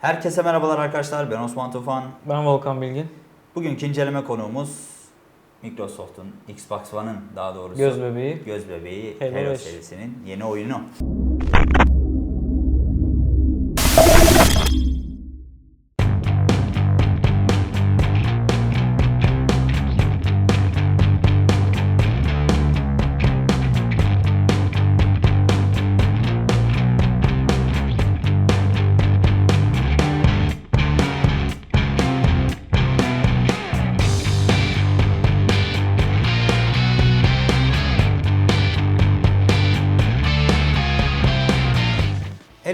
Herkese merhabalar arkadaşlar. Ben Osman Tufan. Ben Volkan Bilgin. Bugünkü inceleme konuğumuz Microsoft'un Xbox One'ın daha doğrusu Göz bebeği. göz bebeği Halo Halo 5. serisinin yeni oyunu.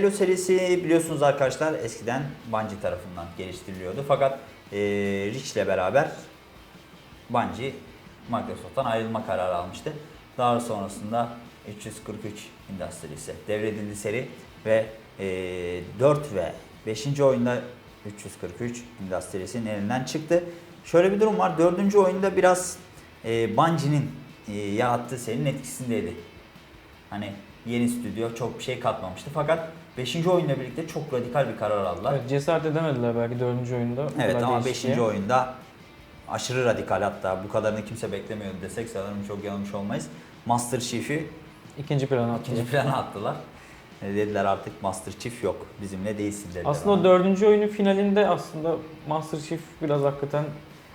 Halo serisi biliyorsunuz arkadaşlar eskiden Bungie tarafından geliştiriliyordu. Fakat e, Reach ile beraber Bungie Microsoft'tan ayrılma kararı almıştı. Daha sonrasında 343 Industries'e devredildi seri ve e, 4 ve 5. oyunda 343 Industries'in elinden çıktı. Şöyle bir durum var. 4. oyunda biraz e, Bungie'nin e, yarattığı serinin etkisindeydi. Hani yeni stüdyo çok bir şey katmamıştı. Fakat 5. oyunla birlikte çok radikal bir karar aldılar. Evet, cesaret edemediler belki dördüncü oyunda. Evet ama 5. değişikliğe. oyunda aşırı radikal hatta bu kadarını kimse beklemiyordu desek sanırım çok yanılmış olmayız. Master Chief'i İkinci plana attılar. ikinci plana attılar. E, dediler artık Master Chief yok bizimle değilsin dediler. Aslında o dördüncü oyunun finalinde aslında Master Chief biraz hakikaten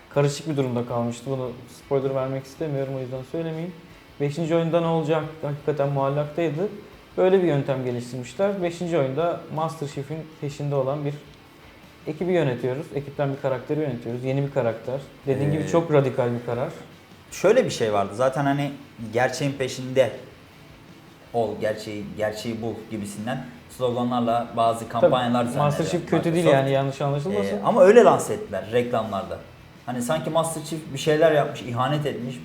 karışık bir durumda kalmıştı. Bunu spoiler vermek istemiyorum o yüzden söylemeyeyim. Beşinci oyunda ne olacak hakikaten muallaktaydı. Böyle bir yöntem geliştirmişler. Beşinci oyunda Master Chief'in peşinde olan bir ekibi yönetiyoruz. Ekipten bir karakteri yönetiyoruz. Yeni bir karakter. Dediğin Ee, gibi çok radikal bir karar. Şöyle bir şey vardı zaten hani gerçeğin peşinde ol, gerçeği, gerçeği bul gibisinden sloganlarla bazı kampanyalar Tabii, Master Chief kötü değil yani yanlış anlaşılmasın. Ee, ama öyle lanse ettiler reklamlarda. Hani sanki Master Chief bir şeyler yapmış, ihanet etmiş,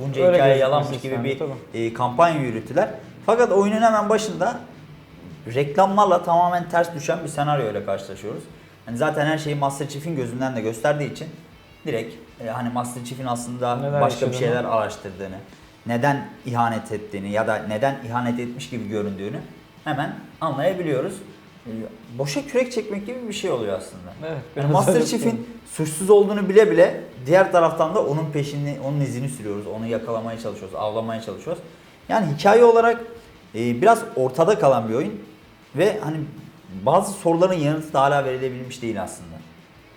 bunca Öyle hikaye yalanmış gibi bir e, kampanya yürüttüler. Fakat oyunun hemen başında reklamlarla tamamen ters düşen bir senaryo ile karşılaşıyoruz. Hani zaten her şeyi Master Chief'in gözünden de gösterdiği için direkt e, hani Master Chief'in aslında Neler başka bir şeyler araştırdığını, neden ihanet ettiğini ya da neden ihanet etmiş gibi göründüğünü hemen anlayabiliyoruz. E, boşa kürek çekmek gibi bir şey oluyor aslında. Evet, Yani Master Chief'in suçsuz olduğunu bile bile diğer taraftan da onun peşini, onun izini sürüyoruz. Onu yakalamaya çalışıyoruz, avlamaya çalışıyoruz. Yani hikaye olarak e, biraz ortada kalan bir oyun ve hani bazı soruların yanıtı da hala verilebilmiş değil aslında.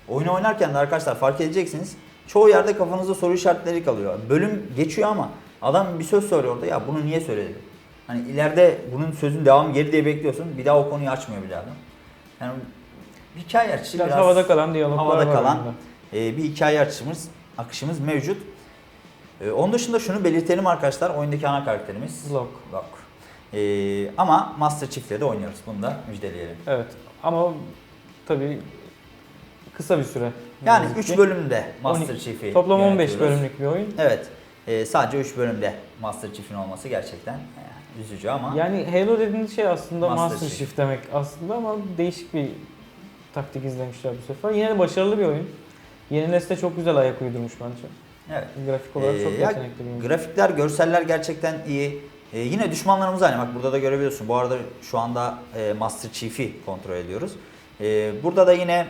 Oyunu oynarken de arkadaşlar fark edeceksiniz çoğu yerde kafanızda soru işaretleri kalıyor. Bölüm geçiyor ama adam bir söz söylüyor orada ya bunu niye söyledi? Hani ileride bunun sözün devamı geri diye bekliyorsun. Bir daha o konuyu açmıyor bile adam. Yani hikaye açışı Biraz, biraz, havada kalan diyaloglar havada var kalan e, bir hikaye akışımız, akışımız mevcut. E, onun dışında şunu belirtelim arkadaşlar. Oyundaki ana karakterimiz Locke. Locke. E, ama Master Chief'le de oynuyoruz. Bunu da müjdeleyelim. Evet ama tabii kısa bir süre. Yani Ne yazık 3 ki. bölümde Master 12 Chief'i Toplam 15 yönetiyoruz. bölümlük bir oyun. Evet. E, sadece 3 bölümde Master Chief'in olması gerçekten yani üzücü ama Yani Halo dediğiniz şey aslında Master Master, Chief. Chief demek aslında ama değişik bir taktik izlemişler bu sefer. Yine de başarılı bir oyun. Yeni nesle çok güzel ayak uydurmuş bence. Evet. Grafik olarak Ee, çok ya, yetenekli bir. Grafikler, görseller gerçekten iyi. Ee, yine düşmanlarımız aynı. Bak burada da görebiliyorsun. Bu arada şu anda e, Master Chief'i kontrol ediyoruz. Ee, burada da yine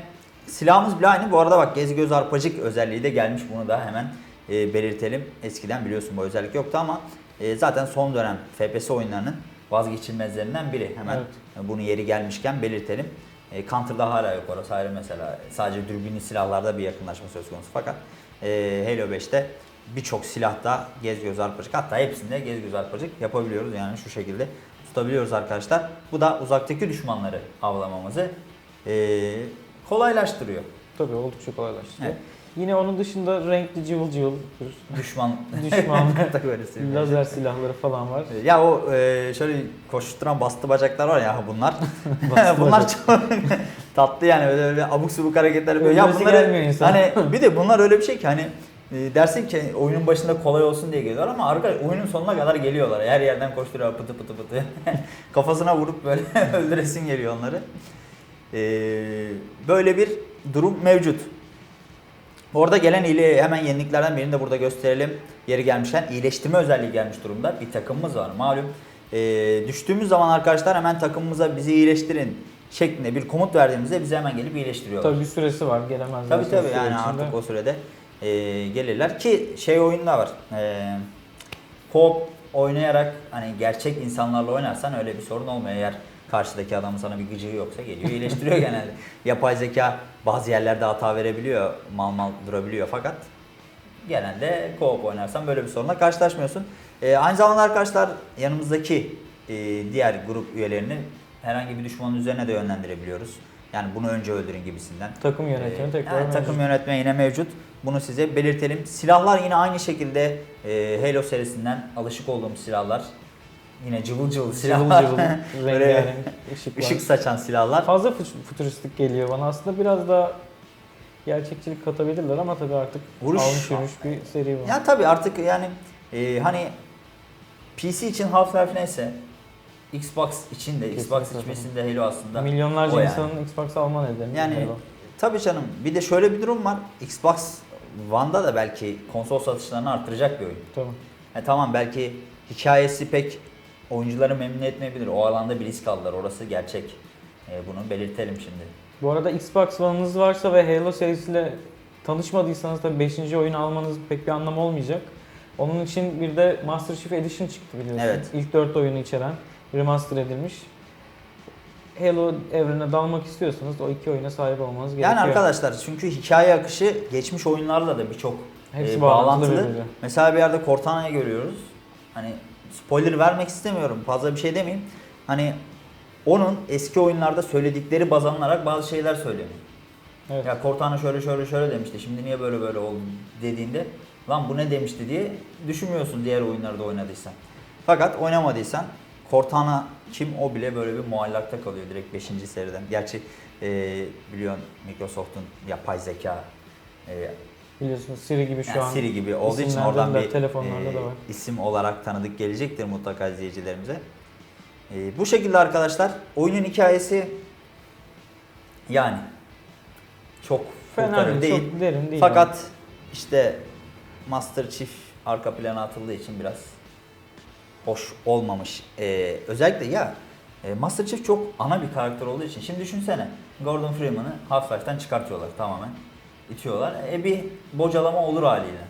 silahımız bile aynı. Bu arada bak gezi göz arpacık özelliği de gelmiş. Bunu da hemen e, belirtelim. Eskiden biliyorsun bu özellik yoktu ama e, zaten son dönem FPS oyunlarının vazgeçilmezlerinden biri. Hemen Evet. bunu yeri gelmişken belirtelim. E, Counter'da hala yok orası ayrı mesela. Sadece dürbünlü silahlarda bir yakınlaşma söz konusu. Fakat e, Halo 5'te birçok silahta gez göz arpacık hatta hepsinde gez göz arpacık yapabiliyoruz. Yani şu şekilde tutabiliyoruz arkadaşlar. Bu da uzaktaki düşmanları avlamamızı e, kolaylaştırıyor. Tabii oldukça kolaylaştırıyor. Evet. Yine onun dışında renkli cıvıl cıvıl Düşman düşman, lazer silahları falan var. Ya o e, şöyle koşturan bastı bacaklar var ya bunlar. Bunlar çok tatlı yani öyle, öyle abuk subuk hareketler yapıyor. Ya bunları hani bir de bunlar öyle bir şey ki hani e, dersin ki oyunun başında kolay olsun diye geliyorlar ama arkadaş oyunun sonuna kadar geliyorlar. Her yerden koşturuyor pıtı pıtı pıtı. Kafasına vurup böyle öldüresin geliyor onları. E, böyle bir durum mevcut. Orada gelen iyiliği hemen yeniliklerden birini de burada gösterelim. Yeri gelmişken iyileştirme özelliği gelmiş durumda. Bir takımımız var malum. Ee, düştüğümüz zaman arkadaşlar hemen takımımıza bizi iyileştirin. Şeklinde bir komut verdiğimizde bize hemen gelip iyileştiriyorlar. Tabii bir süresi var gelemezler. Tabii tabii yani içinde. artık o sürede e, gelirler ki şey oyunda var. E, co-op oynayarak hani gerçek insanlarla oynarsan öyle bir sorun olmuyor. Eğer karşıdaki adamın sana bir gıcığı yoksa geliyor iyileştiriyor genelde. Yapay zeka bazı yerlerde hata verebiliyor, mal mal durabiliyor fakat genelde co-op oynarsan böyle bir sorunla karşılaşmıyorsun. E, aynı zamanda arkadaşlar yanımızdaki e, diğer grup üyelerini herhangi bir düşmanın üzerine de yönlendirebiliyoruz. Yani bunu önce öldürün gibisinden. Takım yönetimi Ee, tekrar yani mevcut. takım yönetme yine mevcut. Bunu size belirtelim. Silahlar yine aynı şekilde e, Halo serisinden alışık olduğum silahlar. Yine cıvıl cıvıl Cıvıl silahlar. cıvıl, Böyle rengarenk ışıklar. ışık saçan silahlar. Fazla fut- fütüristik geliyor bana. Aslında biraz da gerçekçilik katabilirler ama tabii artık Vuruş- almış yürümüş bir seri bu. Ya tabii artık yani e, hani PC için Half-Life neyse Xbox için de Xbox Kesinlikle. Halo aslında. Milyonlarca o yani. insanın Xbox alma nedeni. Yani Halo. tabii canım bir de şöyle bir durum var. Xbox One'da da belki konsol satışlarını arttıracak bir oyun. Tabii. E tamam belki hikayesi pek oyuncuları memnun etmeyebilir. O alanda bir risk aldılar. Orası gerçek. E, bunu belirtelim şimdi. Bu arada Xbox One'ınız varsa ve Halo serisiyle tanışmadıysanız tabii 5. oyunu almanız pek bir anlamı olmayacak. Onun için bir de Master Chief Edition çıktı biliyorsun. Evet. İlk 4 oyunu içeren remaster edilmiş. Halo evrenine dalmak istiyorsanız o iki oyuna sahip olmanız gerekiyor. Yani arkadaşlar çünkü hikaye akışı geçmiş oyunlarla da birçok Hepsi e, bağlantılı bağlantılı. Mesela bir yerde Cortana'yı görüyoruz. Hani spoiler vermek istemiyorum. Fazla bir şey demeyeyim. Hani onun eski oyunlarda söyledikleri baz alınarak bazı şeyler söyleniyor. Evet. Ya Cortana şöyle şöyle şöyle demişti. Şimdi niye böyle böyle oldu dediğinde lan bu ne demişti diye düşünmüyorsun diğer oyunlarda oynadıysan. Fakat oynamadıysan Cortana kim o bile böyle bir muallakta kalıyor direkt 5. seriden. Gerçi e, biliyorsun Microsoft'un yapay zeka e, Biliyorsunuz Siri gibi şu yani an Siri gibi olduğu için oradan bir telefonlarda e, da var. isim olarak tanıdık gelecektir mutlaka izleyicilerimize. E, bu şekilde arkadaşlar oyunun hikayesi yani çok Fena değil, değil. çok derin değil. Fakat işte Master Chief arka plana atıldığı için biraz hoş olmamış. Ee, özellikle ya e, Master Chief çok ana bir karakter olduğu için. Şimdi düşünsene Gordon Freeman'ı Half-Life'den çıkartıyorlar tamamen. itiyorlar. E bir bocalama olur haliyle.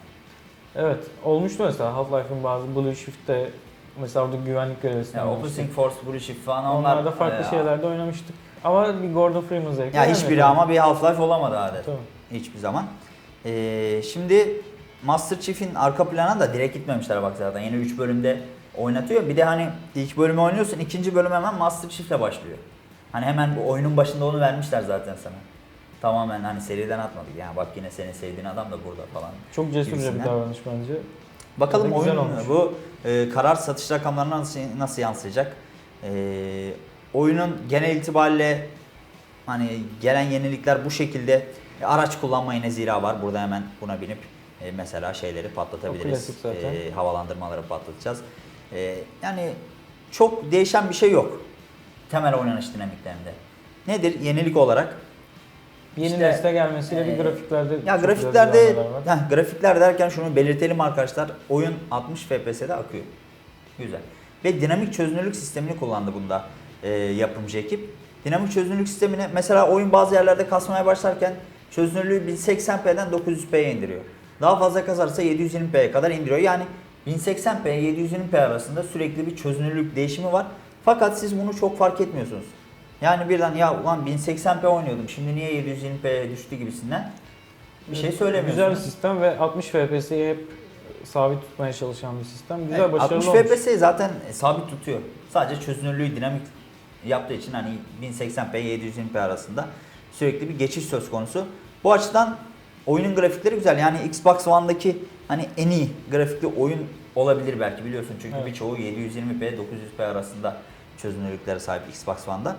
Evet. Olmuştu mesela Half-Life'ın bazı Blue Shift'te mesela orada güvenlik görevlisinde Ya oynamıştık. Opposing Force, Blue Shift falan onlar... Onlarda farklı e, şeylerde oynamıştık. Ama bir Gordon Freeman zevki Ya hiçbiri ama bir Half-Life olamadı adet. Tabii. Hiçbir zaman. Ee, şimdi Master Chief'in arka plana da direkt gitmemişler bak zaten. Yeni 3 bölümde oynatıyor. Bir de hani ilk bölümü oynuyorsun, ikinci bölüm hemen Master Chief'le başlıyor. Hani hemen bu oyunun başında onu vermişler zaten sana. Tamamen hani seriden atmadık. Yani bak yine senin sevdiğin adam da burada falan. Çok cesurca bir davranış bence. Bakalım oyun bu e, karar satış rakamlarına nasıl, nasıl yansıyacak? E, oyunun genel itibariyle hani gelen yenilikler bu şekilde E, araç kullanma yine zira var. Burada hemen buna binip e, mesela şeyleri patlatabiliriz. E, havalandırmaları patlatacağız. E, yani çok değişen bir şey yok. Temel oynanış dinamiklerinde. Nedir yenilik olarak? Yeni İşte, nesle gelmesiyle e, bir grafiklerde Ya grafiklerde heh, grafikler derken şunu belirtelim arkadaşlar. Oyun 60 FPS'de akıyor. Güzel. Ve dinamik çözünürlük sistemini kullandı bunda e, yapımcı ekip. Dinamik çözünürlük sistemini mesela oyun bazı yerlerde kasmaya başlarken çözünürlüğü 1080p'den 900p'ye indiriyor. Daha fazla kasarsa 720p'ye kadar indiriyor. Yani 1080p 720p arasında sürekli bir çözünürlük değişimi var. Fakat siz bunu çok fark etmiyorsunuz. Yani birden ya ulan 1080p oynuyordum şimdi niye 720p'ye düştü gibisinden bir şey söylemiyorsunuz. Güzel bir sistem ve 60 FPS'yi hep sabit tutmaya çalışan bir sistem. Güzel Evet, başarılı 60 olmuş. FPS zaten sabit tutuyor. Sadece çözünürlüğü dinamik yaptığı için hani 1080p 720p arasında sürekli bir geçiş söz konusu. Bu açıdan oyunun grafikleri güzel. Yani Xbox One'daki hani en iyi grafikli oyun olabilir belki biliyorsun çünkü Evet. birçoğu 720p 900p arasında çözünürlüklere sahip Xbox One'da.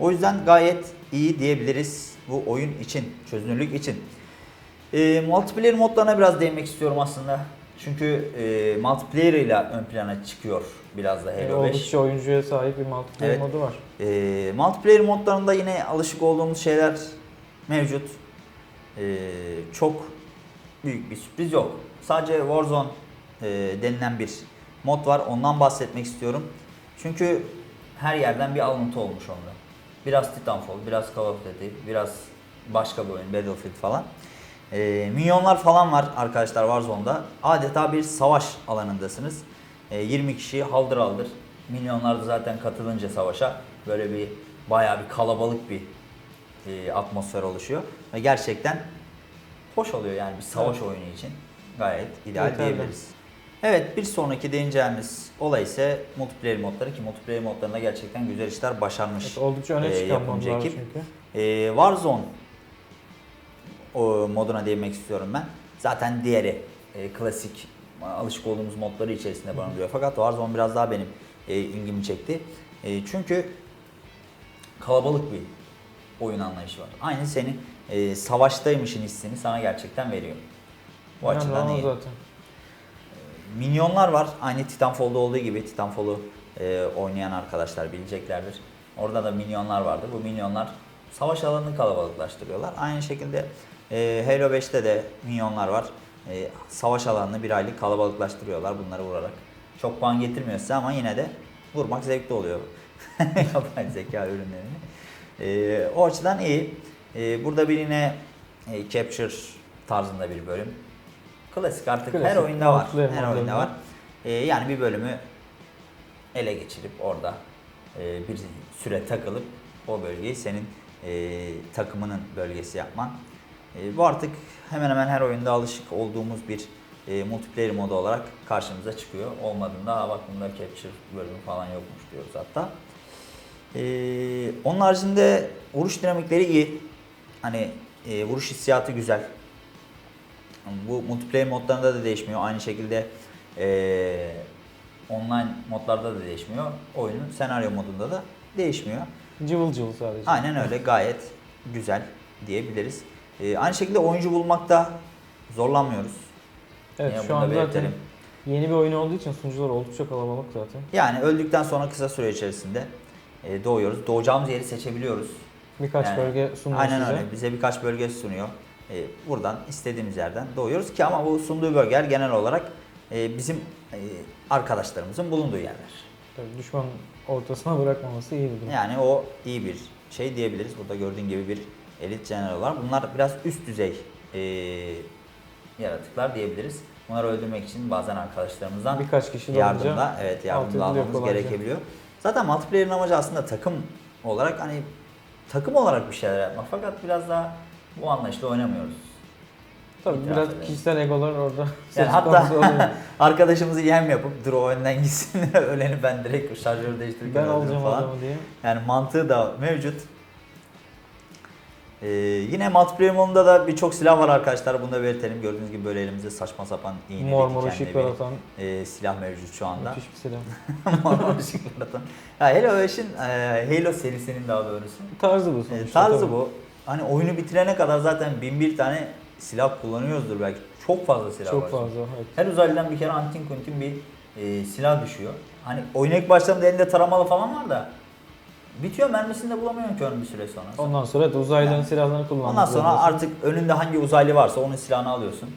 O yüzden gayet iyi diyebiliriz bu oyun için, çözünürlük için. E, multiplayer modlarına biraz değinmek istiyorum aslında. Çünkü e, multiplayer ile ön plana çıkıyor biraz da Halo 5. oldukça oyuncuya sahip bir multiplayer Evet. modu var. E, multiplayer modlarında yine alışık olduğumuz şeyler mevcut. E, çok büyük bir sürpriz yok. Sadece Warzone e, denilen bir mod var. Ondan bahsetmek istiyorum. Çünkü her yerden bir alıntı olmuş onda. Biraz Titanfall, biraz Call of Duty, biraz başka bir oyun, Battlefield falan. Ee, minyonlar falan var arkadaşlar Warzone'da. Adeta bir savaş alanındasınız. Ee, 20 kişi haldır haldır. Minyonlar da zaten katılınca savaşa böyle bir bayağı bir kalabalık bir e, atmosfer oluşuyor. Ve gerçekten hoş oluyor yani bir savaş Evet. oyunu için. Gayet ideal Yeterli. diyebiliriz. Evet bir sonraki değineceğimiz olay ise multiplayer modları ki multiplayer modlarında gerçekten güzel işler başarmış. Evet, oldukça öne Ee, çıkan yapımcı modlar ekip. çünkü. Ee, Warzone o moduna değinmek istiyorum ben. Zaten diğeri e, klasik alışık olduğumuz modları içerisinde barındırıyor. Fakat Warzone biraz daha benim e, ilgimi çekti. E, çünkü kalabalık bir oyun anlayışı var. Aynı senin e, savaştaymışın hissini sana gerçekten veriyor. Bu Önemli açıdan iyi. zaten. Minyonlar var. Aynı Titanfall'da olduğu gibi Titanfall'u e, oynayan arkadaşlar bileceklerdir. Orada da minyonlar vardı. Bu minyonlar savaş alanını kalabalıklaştırıyorlar. Aynı şekilde e, Halo 5'te de minyonlar var. E, savaş alanını bir aylık kalabalıklaştırıyorlar bunları vurarak. Çok puan getirmiyor size ama yine de vurmak zevkli oluyor. Yapay zeka ürünlerini. E, o açıdan iyi. E, burada bir yine e, Capture tarzında bir bölüm. Klasik artık her Klasik, oyunda var. Her oyunda var. Ee, yani bir bölümü ele geçirip orada e, bir süre takılıp o bölgeyi senin e, takımının bölgesi yapman. E, bu artık hemen hemen her oyunda alışık olduğumuz bir e, multiplayer modu olarak karşımıza çıkıyor. Olmadığında "Aa bak bunda capture bölümü falan yokmuş diyoruz hatta. E, onun haricinde vuruş dinamikleri iyi. Hani e, vuruş hissiyatı güzel. Bu multiplayer modlarında da değişmiyor. Aynı şekilde eee, online modlarda da değişmiyor. Oyunun senaryo modunda da değişmiyor. Cıvıl cıvıl sadece. Aynen öyle gayet güzel diyebiliriz. Eee, aynı şekilde oyuncu bulmakta zorlanmıyoruz. Evet Yine şu bunu an da zaten belirtelim. yeni bir oyun olduğu için sunucular oldukça kalabalık zaten. Yani öldükten sonra kısa süre içerisinde eee, doğuyoruz. Doğacağımız yeri seçebiliyoruz. Birkaç Yani, bölge sunuyor Aynen size. öyle. Bize birkaç bölge sunuyor. Ee, buradan istediğimiz yerden doğuyoruz ki ama bu sunduğu bölgeler genel olarak e, bizim e, arkadaşlarımızın bulunduğu yerler. Tabii düşman ortasına bırakmaması iyi bir durum. Yani o iyi bir şey diyebiliriz. Burada gördüğün gibi bir elit general var. Bunlar biraz üst düzey e, yaratıklar diyebiliriz. Bunları öldürmek için bazen arkadaşlarımızdan Birkaç kişi olunca evet ediliyor almamız gerekebiliyor. Zaten multiplayer'ın amacı aslında takım olarak hani takım olarak bir şeyler yapmak fakat biraz daha bu anlayışla oynamıyoruz. tabii itiraf biraz edelim. kişisel egolar orada Yani hatta arkadaşımızı yem yapıp dur o önden gitsin öleni ben direkt şarjörü değiştirirken ben olacağım falan. adamı diye. Yani mantığı da mevcut. Ee, yine multiplayer modunda da birçok silah var arkadaşlar. Bunu da belirtelim. Gördüğünüz gibi böyle elimizde saçma sapan iğneli Mor mor dikenli ışıklar bir atan e, silah mevcut şu anda. müthiş bir silah. mor mor ışıklar atan. Ya Halo 5'in e, Halo serisinin daha doğrusu. Tarzı bu E, sonuçta. tarzı tabii. bu. Hani oyunu bitirene kadar zaten bin bir tane silah kullanıyoruzdur belki. Çok fazla silah var. Çok fazla. Evet. Her uzaylıdan bir kere antin kuntin bir e, silah düşüyor. Hani oyuna ilk başladığında elinde taramalı falan var da bitiyor mermisini de bulamıyorsun onun bir süre sonra. Ondan sonra da uzaylıların Yani. silahlarını kullanmak Ondan sonra zorundasın. artık önünde hangi uzaylı varsa onun silahını alıyorsun.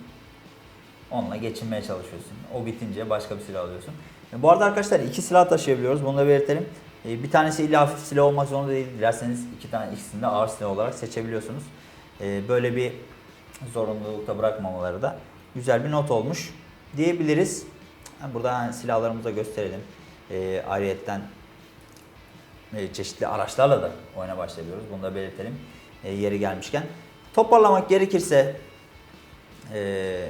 Onunla geçinmeye çalışıyorsun. O bitince başka bir silah alıyorsun. E, bu arada arkadaşlar iki silah taşıyabiliyoruz. Bunu da belirtelim. E, bir tanesi illa hafif silah olmak zorunda değil. Dilerseniz iki tane ikisini de ağır silah olarak seçebiliyorsunuz. E, böyle bir zorunlulukta bırakmamaları da güzel bir not olmuş diyebiliriz. Ha, Burada hani silahlarımızı da gösterelim. E, ayrıyetten çeşitli araçlarla da oyuna başlayabiliyoruz. Bunu da belirtelim e, yeri gelmişken. Toparlamak gerekirse e,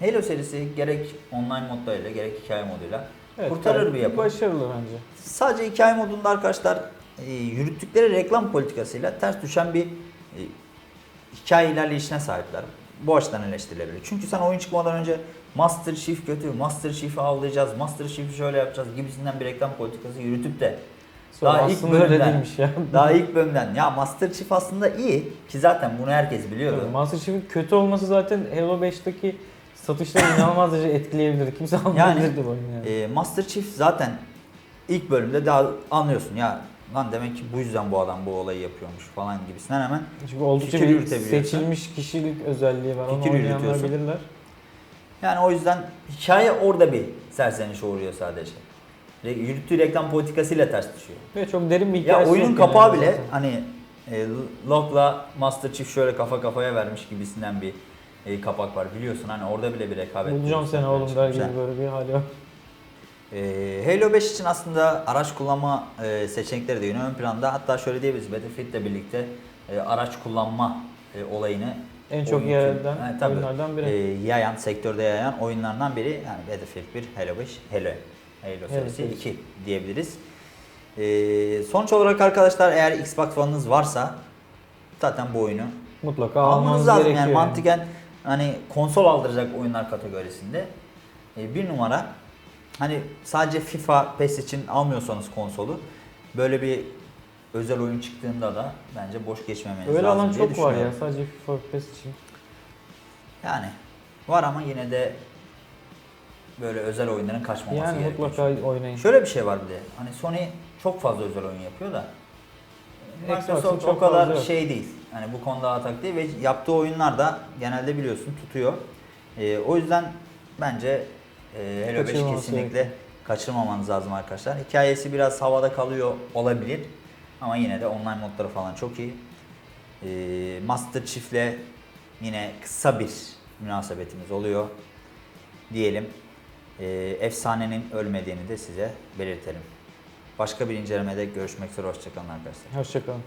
Halo serisi gerek online modlarıyla gerek hikaye moduyla Evet, kurtarır bir yapı. Başarılı bence. Sadece hikaye modunda arkadaşlar e, yürüttükleri reklam politikasıyla ters düşen bir e, hikaye ilerleyişine sahipler. Bu açıdan eleştirilebilir. Çünkü sen oyun çıkmadan önce Master Chief kötü, Master Chief'i avlayacağız, Master Chief'i şöyle yapacağız gibisinden bir reklam politikası yürütüp de Sonra Daha ilk bölümden- değilmiş ya. daha ilk bölümden ya Master Chief aslında iyi ki zaten bunu herkes biliyordu. Tabii, Master Chief'in kötü olması zaten Halo 5'teki satışları inanılmaz derece etkileyebilirdi. Kimse almayabilirdi bu oyunu yani. E, Master Chief zaten ilk bölümde daha anlıyorsun ya lan demek ki bu yüzden bu adam bu olayı yapıyormuş falan gibisinden hemen Çünkü oldukça bir seçilmiş kişilik özelliği var. Onu Fikir oynayanlar yürütüyorsun. bilirler. Yani o yüzden hikaye orada bir serzenişe uğruyor sadece. Yürüttüğü reklam politikasıyla ters düşüyor. Ve çok derin bir Ya hikayesi oyunun kapağı yani bile zaten. hani e, Locke'la Master Chief şöyle kafa kafaya vermiş gibisinden bir e, kapak var biliyorsun hani orada bile bir rekabet. Bulacağım seni oğlum der gibi böyle bir hali var. E, Halo 5 için aslında araç kullanma e, seçenekleri de yine ön planda. Hatta şöyle diyebiliriz Battlefield'le birlikte e, araç kullanma e, olayını En çok yer eden tabii. oyunlardan biri. e, yayan, sektörde yayan oyunlardan biri. Yani Battlefield 1, Halo 5, Halo, Halo serisi serisi. 2 diyebiliriz. E, sonuç olarak arkadaşlar eğer Xbox One'ınız varsa zaten bu oyunu Mutlaka almanız lazım. gerekiyor. Yani mantıken hani konsol aldıracak oyunlar kategorisinde e, bir numara hani sadece FIFA, PES için almıyorsanız konsolu böyle bir özel oyun çıktığında da bence boş geçmemeniz Öyle lazım alan çok var ya sadece FIFA PES için. Yani var ama yine de böyle özel oyunların kaçmaması Yani gerekiyor. mutlaka oynayın. Şöyle bir şey var bir de. Hani Sony çok fazla özel oyun yapıyor da Microsoft o kadar fazla şey değil. Hani bu konuda atak değil ve yaptığı oyunlar da genelde biliyorsun tutuyor. Ee, o yüzden bence e, Halo 5 Kaçırmaması kesinlikle kaçırmamanız lazım arkadaşlar. Hikayesi biraz havada kalıyor olabilir. Ama yine de online modları falan çok iyi. Ee, Master Chief'le yine kısa bir münasebetimiz oluyor diyelim. Ee, efsanenin ölmediğini de size belirtelim. Başka bir incelemede görüşmek üzere. Hoşçakalın arkadaşlar. Hoşçakalın.